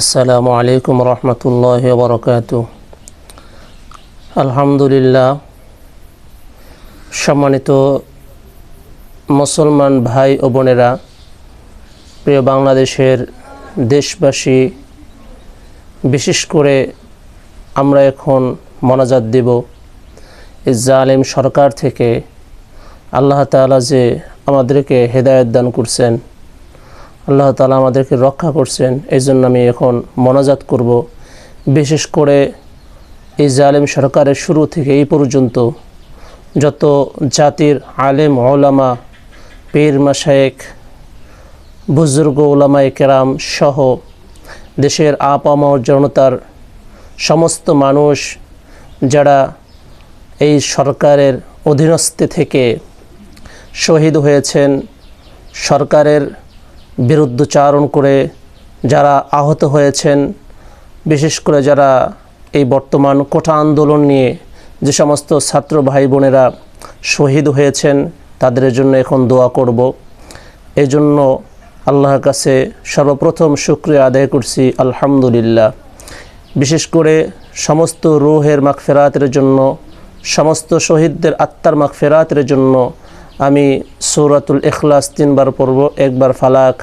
আসসালামু আলাইকুম রহমতুল্লাহ বরকাত আলহামদুলিল্লাহ, সম্মানিত মুসলমান ভাই ও বোনেরা, প্রিয় বাংলাদেশের দেশবাসী, বিশেষ করে আমরা এখন মনাজাত দেব জালেম সরকার থেকে। আল্লাহ তাআলা যে আমাদেরকে হেদায়ত দান করছেন আল্লাহ তালা আমাদেরকে রক্ষা করছেন। এই জন্য আমি এখন মনাজাত করব। বিশেষ করে এই জালেম সরকারের শুরু থেকে এই পর্যন্ত যত জাতির আলেম, ওলামা, পীর মাসায়েক বুজুর্গ ওলামায় কেরাম সহ দেশের আপামর জনতার সমস্ত মানুষ যারা এই সরকারের অধীনস্থে থেকে শহীদ হয়েছেন, সরকারের বিরুদ্ধচারণ করে যারা আহত হয়েছেন, বিশেষ করে যারা এই বর্তমান কোটা আন্দোলন নিয়ে যে সমস্ত ছাত্র ভাই বোনেরা শহীদ হয়েছেন, তাদের জন্য এখন দোয়া করব। এই জন্য আল্লাহর কাছে সর্বপ্রথম শুক্রিয়া আদায় করছি, আলহামদুলিল্লাহ। বিশেষ করে সমস্ত রুহের মাগফেরাতের জন্য, সমস্ত শহীদদের আত্মার মাগফেরাতের জন্য আমি সৌরাতুল ইখলাস তিনবার পড়ব একবার ফালাক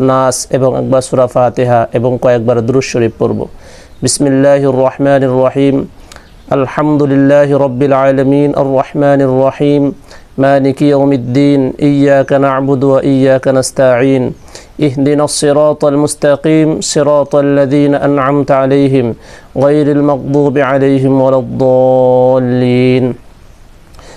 নাস এবং একবার সুরা ফাতেহা এবং কয়েকবার দুরুজ শরীফ পড়ব বিসমিল্লাহ রহমান রহিম আলহামদুলিল্লাহ রব্বিল আলমিন আর রহমান রহিম مالك يوم الدين إياك نعبد وإياك نستعين اهدنا الصراط المستقيم صراط الذين أنعمت عليهم غير المغضوب عليهم ولا الضالين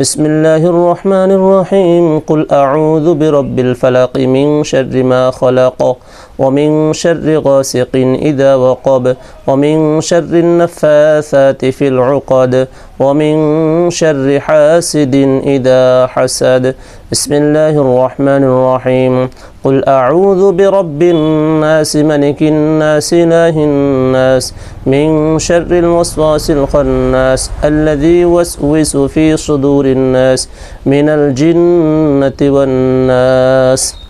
بسم الله الرحمن الرحيم. قل أعوذ برب الفلق من شر ما خلق ومن شر غاسق إذا وقب ومن شر النفاثات في العقد ومن شر حاسد إذا حسد. بسم الله الرحمن الرحيم. قل أعوذ برب الناس ملك الناس إله الناس من شر الوسواس الخناس الذي يوسوس في صدور الناس من الجنة والناس.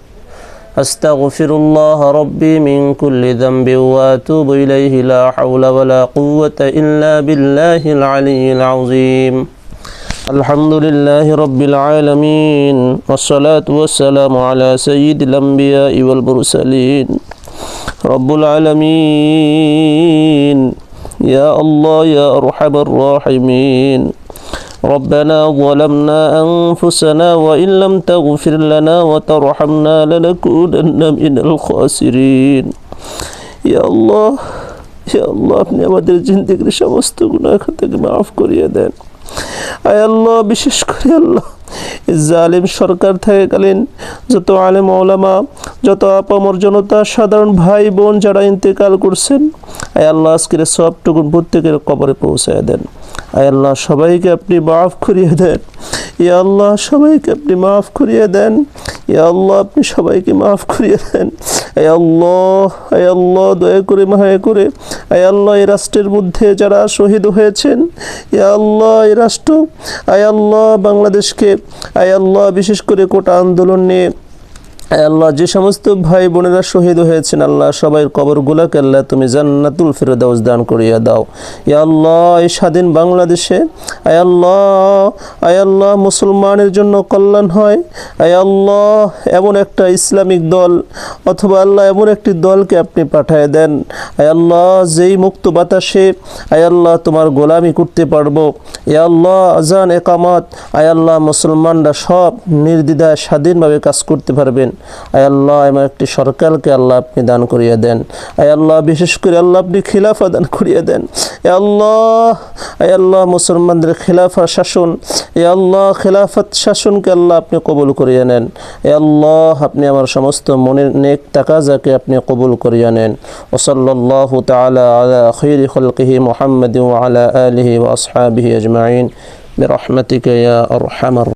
أستغفر الله ربي من كل ذنب وأتوب إليه لا حول ولا قوة إلا بالله العلي العظيم. الحمد لله رب العالمين والصلاة والسلام على سيد الأنبياء والمرسلين. رب العالمين يا الله يا أرحم الراحمين. ربنا ظلمنا أنفسنا وإن لم تغفر لنا وترحمنا لنكونن من الخاسرين يا الله يا الله আপনি আমাদের জিন্দগির সমস্ত গুনাহ থেকে মাফ করিয়ে দেন আয় আল্লাহ বিশেষ করে আল্লাহ এই জালিম সরকার থাকাকালীন যত আলেম ওলামা যত আপামর জনতা সাধারণ ভাই বোন যারা ইন্তেকাল করছেন আয় আল্লাহ আজকের সবটুকুন প্রত্যেকের কবরে পৌঁছায় দেন আয় আল্লাহ, সবাইকে আপনি মাফ করিয়ে দেন। ইয়া আল্লাহ, সবাইকে আপনি মাফ করিয়ে দেন। ইয়া আল্লাহ, আপনি সবাইকে মাফ করিয়ে দেন। আয় আল্লাহ আয় আল্লাহ, দয়া করে, মায়া করে। আয় আল্লাহ, এই রাষ্ট্রের মধ্যে যারা শহীদ হয়েছেন, ইয়া আল্লাহ, এই রাষ্ট্র। আয় আল্লাহ, বাংলাদেশকে, আয় আল্লাহ, বিশেষ করে কোটা আন্দোলন নিয়ে আল্লাহ যে সমস্ত ভাই বোনেরা শহীদ হয়েছেন, আল্লাহ সবাই কবরগুলোকে আল্লাহ তুমি জান্নাতুল ফিরদাউস দান করিয়া দাও। ইয়া আল্লাহ এই স্বাধীন বাংলাদেশে আয় আল্লাহ আয় আল্লাহ মুসলমানের জন্য কল্যাণ হয়। আয় আল্লাহ, এমন একটা ইসলামিক দল, অথবা আল্লাহ এমন একটি দলকে আপনি পাঠায় দেন। আয় আল্লাহ, যেই মুক্ত বাতাসে আয় আল্লাহ তোমার গোলামি করতে পারব। এ আল্লাহ আজান, একামত আয় আল্লাহ মুসলমানরা সব নির্দ্বিধায় স্বাধীনভাবে কাজ করতে পারবেন। আয় আল্লাহ এমন একটি সরকারকে আল্লাহ আপনি দান করিয়ে দেন আয় আল্লাহ বিশেষ করে আল্লাহ আপনি খিলাফা দান করিয়ে দেন এ আল্লাহ আয় আল্লাহ মুসলমানদের খিলাফা শাসন এ আল্লাহ খিলাফত শাসনকে আল্লাহ আপনি কবুল করিয়ে নেন এ আল্লাহ আপনি আমার সমস্ত মনের নেক তাকাজাকে আপনি কবুল করিয়ে নেন ওসল্লাহ তালা আলা খৈরি খলকিহি মোহাম্মদ আলা আলিহি ওয়াসহাবিহি আজমাইন برحمتك يا أرحم الراحمين